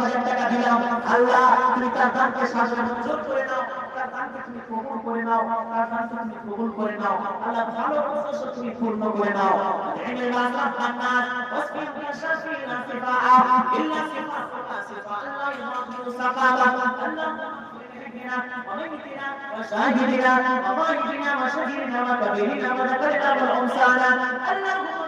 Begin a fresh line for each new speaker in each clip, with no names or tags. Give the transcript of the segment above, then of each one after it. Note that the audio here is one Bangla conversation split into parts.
হাজার টাকা দিলাম আল্লাহ তুমি তার দানকে সাজনে মঞ্জুর করে দাও তার দানকে তুমি কবুল করে নাও তার দানকে তুমি কবুল করে নাও আল্লাহ ভালো উদ্দেশ্য তুমি পূর্ণ করে নাও ইলমে মাসাব মান্নান ওয়াসফি শাফি নাসিফা ইল্লা সিফাতুকা সিফা আল্লাহ ইয়াহু সাকাবা আল্লাহ وميتنا وشاهدنا وغائبنا وشهيدنا وكبيرنا وذكرنا والأنثانا اللهم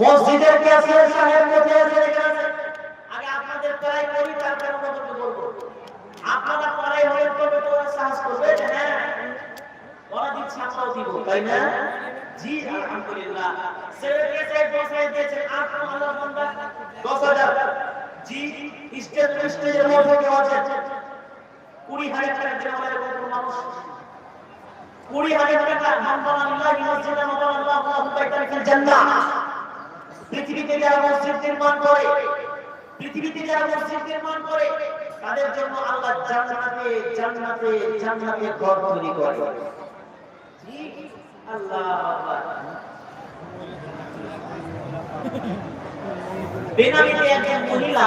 মসজিদের ক্যাশিয়ার সাহেব কোথায় আছে আগে আপনাদের প্রায় করি, তারপরে আমাদেরকে বলব আপনারা পড়াই হয়ে তবে তো সাহস করবে হ্যাঁ জি, আলহামদুলিল্লাহ। সেক্রেটারি সাহেব বসাই দিয়েছেন আপনার আল্লাহ বান্দা 10000 জি, স্টেজ স্টেজের মধ্যে কেউ আছে 20000 টাকা দিয়ে কোনো মানুষ 20000 টাকা মানবানা লিল্লাহি মসজিদে মাদান আল্লাহু বাইতান ফিল জান্নাহ পৃথিবীতে যারা মসজিদ নির্মাণ করে, পৃথিবীতে যারা মসজিদ নির্মাণ করে, তাদের জন্য আল্লাহ জান্নাতে জান্নাতে জান্নাতে ঘর তৈরি করে। জি আল্লাহ বেনামিতে একজন মহিলা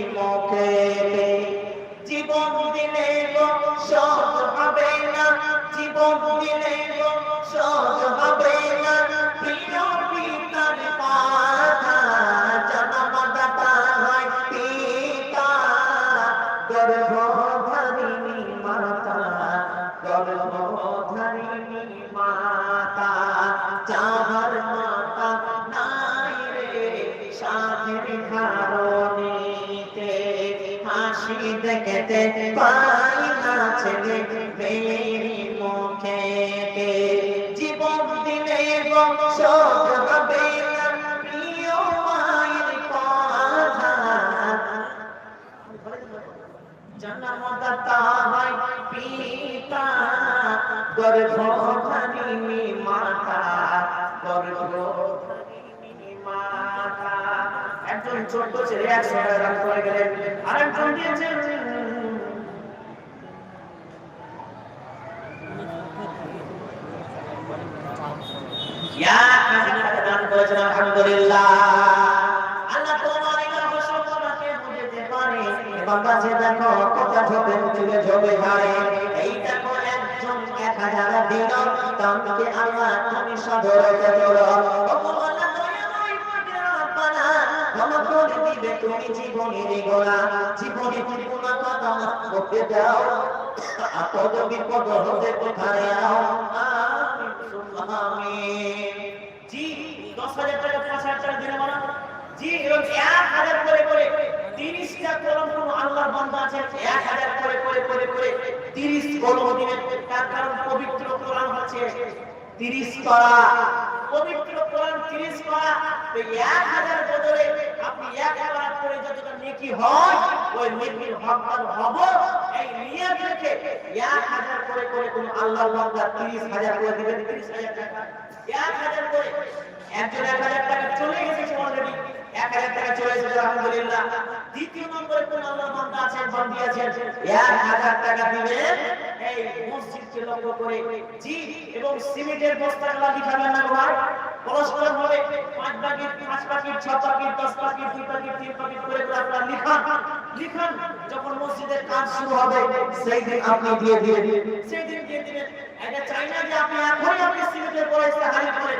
দেখতে পাই না ছেলে মেয়ের মুখে জীবন দিলে বংশত হবে প্রিয় মায়ের কথা জন্মদাতা হয় পিতা গর্ভধারিণী মাতা গর্ভধারিণী একজন ছোট্ট ছেলে একশো টাকা করে গেলেন আরেকজন দিয়েছেন ইয়া কাজী টাকা দান করেছেন, আলহামদুলিল্লাহ। আল্লাহ তোমার এই অবসরটাকে বুঝতে পারে। বাবা যে দেখো, কথা ঝোপে চুলে ঝোপে ঘাড়ে এই দেখো এক জীবনের গোলা জীবনে জীবন আপদ বিপদ হতে কোথায় আমিন। জি, দশ হাজার টাকা, পাঁচ হাজার টাকা দিলে মানে জি এরকম এক হাজার করে করে, তিরিশটা কলম কোন আল্লাহর বান্দা আছে? এক হাজার করে করে করে করে তার কারণ পবিত্র কোরআন হচ্ছে তিরিশ করা। পবিত্র কোরআন তিরিশ করা তো এক হাজার বদলে আপনি এক হাজার করে যতটা নেকি হয় ওই নেকির হকদার হব। এই নিয়ত রেখে এক হাজার করে করে কোন আল্লাহর বান্দা তিরিশ হাজার করে দিবেন, তিরিশ হাজার টাকা। এক হাজার করে একজন এক হাজার টাকা চলে গেছে অলরেডি এক হাজার টাকা চলে এসেছে, আলহামদুলিল্লাহ। দ্বিতীয় নম্বরে কোন আল্লাহ বান্দা আছেন বান্দি আছেন এক হাজার টাকা দিবেন এই মসজিদকে লক্ষ্য করে জি এবং সিমেন্টের না পরস্পর পাঁচ পাঁচ দশ দুই তিন করে করে আপনারা লিখান। যখন মসজিদের কাজ শুরু হবে, সেই দিন আপনি দিয়ে দিয়ে সেই দিন দিয়ে দিবেন। এটা চাই না যে আপনি এখনই আপনি সিলেটের পরে ইস্তেহারি করেন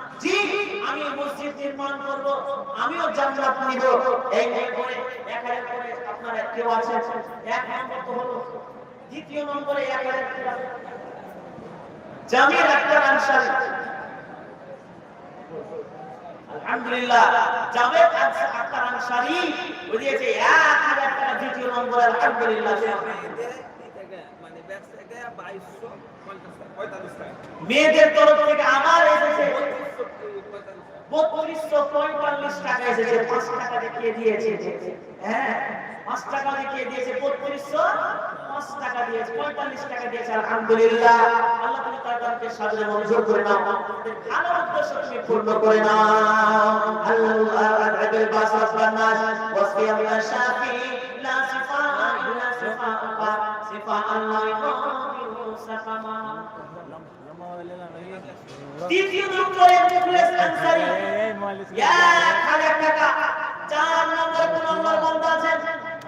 আমি মসজিদ নির্মাণ করব, আমিও জান্নাত নিব। এই করে, এক হাজার করে আপনারা কেউ এক হলো। দ্বিতীয় নম্বরে এক হাজার জামির আক্তার আলহামদুলিল্লাহ আক্তার ও দিয়েছে 1000 টাকা দ্বিতীয় নম্বরে, আলহামদুলিল্লাহ
মানে ব্যবসাকে বাইশশো পঞ্চাশ টাকা পঁয়তাল্লিশ টাকা
মেয়েদের তরফ থেকে আমার এসেছে বত্রিশশো
পঁয়তাল্লিশ টাকা
এসেছে পাঁচ টাকা দেখিয়ে দিয়েছে হ্যাঁ পাঁচ টাকা দেখিয়ে দিয়েছে বত্রিশশো আলহামদুলিল্লাহ আল্লাহ সাফামা তৃতীয় নম্বরে মুখলেস আনসারী এক হাজার টাকা চার নম্বরে কোন নম্বর বন্ধ আছে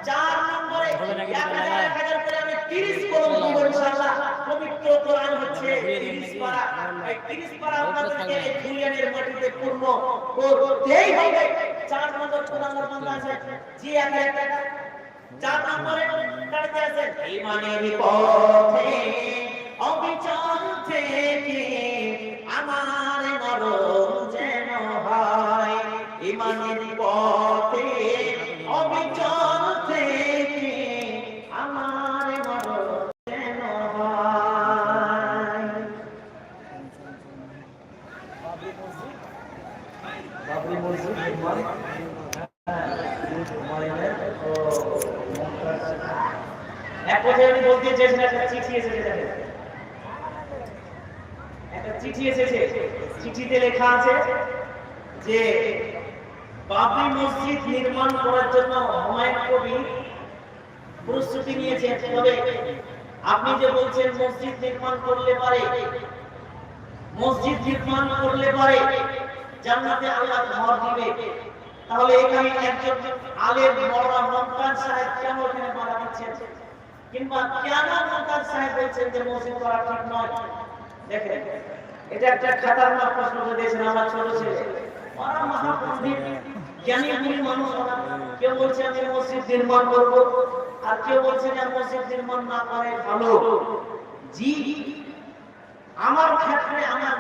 চার নম্বরে এক হাজার এক হাজার করে আমি তিরিশ কলম দিব ইনশাআল্লাহ পবিত্র কোরআন হচ্ছে তিরিশ পারা এই তিরিশ পারা আপনাদেরকে এই দুনিয়ার মাটিতে পূর্ণ করতেই হবে চার নম্বর কোন নম্বর বন্ধ আছে জি এক হাজার টাকা চার নম্বরে দাঁড়িয়ে আছেন। ইমানের পথে অবিচল থেকে আমার মরণ যেন হয় ইমানের পথে বলতে একটা চিঠি এসেছে। একটা চিঠি এসেছে। চিঠিতে লেখা আছে যে, বাবরি মসজিদ নির্মাণ করার জন্য হুমায়ুন কবির প্রস্তুতি নিয়েছে তবে আপনি যে বলছেন মসজিদ নির্মাণ করলে পারে, মসজিদ নির্মাণ করলে পারে, জান্নাতে আল্লাহ ঘর দিবে। তাহলে এখানে একজন আলেম মওলানা মমতাজ সাহেব কেন এখানে বাধা দিচ্ছেন? কিংবা সাহেব বলছেন যে মসজিদ করা ঠিক নয় দেখেন, এটা একটা খাতারনাক প্রশ্ন আমার ছোট ছেলে মানুষ। কেউ বলছে আমি মসজিদ নির্মাণ আর কেউ বলছে যে মসজিদ নির্মাণ না করে ভালো জি, আমার ক্ষেত্রে আমার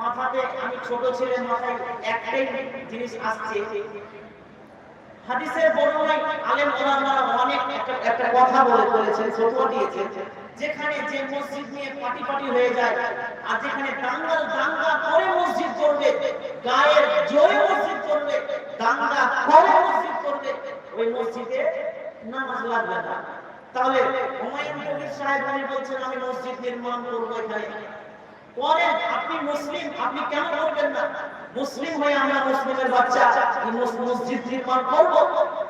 মাথাতে, আমি ছোট ছেলে মাথায় একটাই জিনিস আসছে হাদিসের বর্ণনায় আলেম ওলামারা অনেক একটা কথা বলে বলেছেন, ফতোয়া দিয়েছেন, যেখানে যে মসজিদ নিয়ে পাটি পাটি হয়ে যায় আর যেখানে দাঙ্গাল দাঙ্গা মসজিদ করবে, গায়ের জোরে মসজিদ করবে, দাঙ্গা মসজিদ করবে, ওই মসজিদে নামাজ লাগবে না। তাহলে হুমায়ুন কবির সাহেব বলছেন, আমি মসজিদ নির্মাণ করব এখানে। করেন আপনি মুসলিম, আপনি কেন করবেন না? মুসলিম হয়ে আমরা মুসলিমের বাচ্চা মসজিদ নির্মাণ করব।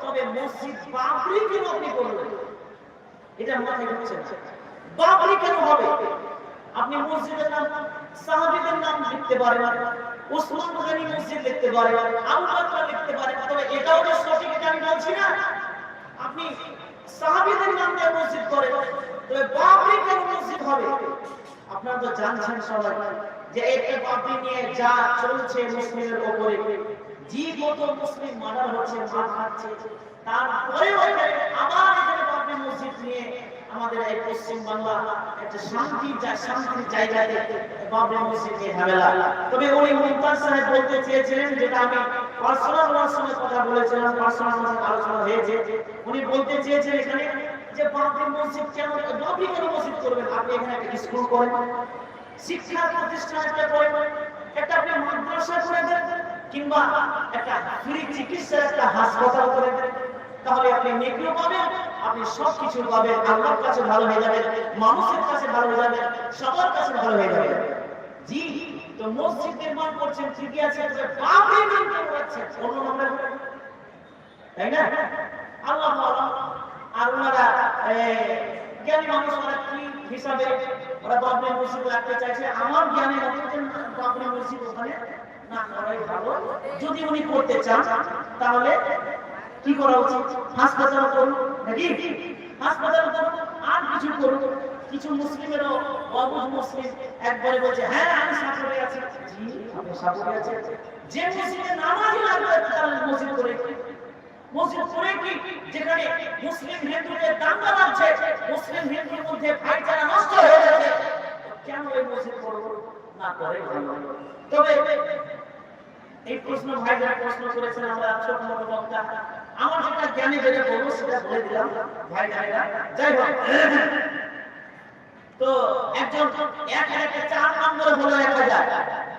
তবে মসজিদ বাবরি কেন আপনি করবেন এটা মাথায় বাবরি কেন হবে? আপনি মসজিদের নাম, সাহাবীদের নাম লিখতে পারেন ওসমান গনি মসজিদ লিখতে পারেন, আবু বকর লিখতে পারেন, তবে এটাও যে সঠিক, এটা আমি বলছি না। আপনি সাহাবিদের নাম দিয়ে মসজিদ করেন, তবে বাবরি কেন মসজিদ হবে? আপনারা তো জানছেন সবাই যে এতে বাবরি নিয়ে যা চলছে মুসলিমের উপরে জি কত মুসলিম মার্ডার হচ্ছে, মার খাচ্ছে, তারপরেও আবার এখানে বাবরি মসজিদ নিয়ে আমাদের এই পশ্চিম বাংলা একটা শান্তি শান্তির জায়গাতে বাবরি মসজিদ নিয়ে ঝামেলা। তবে উনি মুমতাজ সাহেব বলতে চেয়েছিলেন, যেটা আমি পার্সোনাল ওনার কথা বলেছিলাম, পার্সোনাল আলোচনা হয়েছে। উনি বলতে চেয়েছেন এখানে যে বাবরি মসজিদ কেন বাবরি কেন মসজিদ করবেন? আপনি এখানে একটা স্কুল করেন, শিক্ষা প্রতিষ্ঠান একটা করেন, একটা আপনি মাদ্রাসা করে দেন, কিংবা একটা ফ্রি চিকিৎসার একটা হাসপাতাল করে দেন। তাহলে আপনি নেকিও পাবেন, আপনি সব কিছু পাবেন, আল্লাহর কাছে ভালো হয়ে যাবেন মানুষের কাছে ভালো হয়ে যাবেন সবার কাছে ভালো হয়ে যাবেন জি, তো মসজিদ নির্মাণ করছেন, ঠিকই আছে, তবে বাবরি নির্মাণ করছেন, অন্য নামে তাই না? আল্লাহ আল্লাহ আর ওনারা জ্ঞানী মানুষ ওরা কি হিসাবে ওরা বাবরি মসজিদ রাখতে চাইছে? আমার জ্ঞানের মধ্যে বাবরি মসজিদ ওখানে না করাই ভালো। যদি উনি করতে চান, তাহলে কি করা উচিত? হাসপাতাল করুন, নাকি? হাসপাতাল করুন, আর কিছু করুন। কিছু মুসলিমেরও অবুজ মুসলিম একবারে বলছে হ্যাঁ আমি সাপোর্টে আছি। জি আপনি সাপোর্টে আছেন যে মসজিদে নামাজই লাগবে তাহলে মসজিদ করে? মসজিদ করে কি? যেখানে মুসলিম মুসলিম হিন্দুর মধ্যে ভাইচারা নষ্ট কেন এই এই প্রশ্ন ভাইরা প্রশ্ন করেছেন আমরা ছোট আমার যেটা জ্ঞানে যেটা বলব সেটা বলে দিলাম, ভাই ভাইরা। যাই হোক। তো একজন এক একটা চার নম্বরে বলে রাখা যায়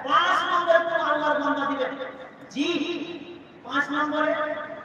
পাঁচ নম্বরে কোন আল্লাহর বান্দা দিবে? জি, পাঁচ নম্বরে।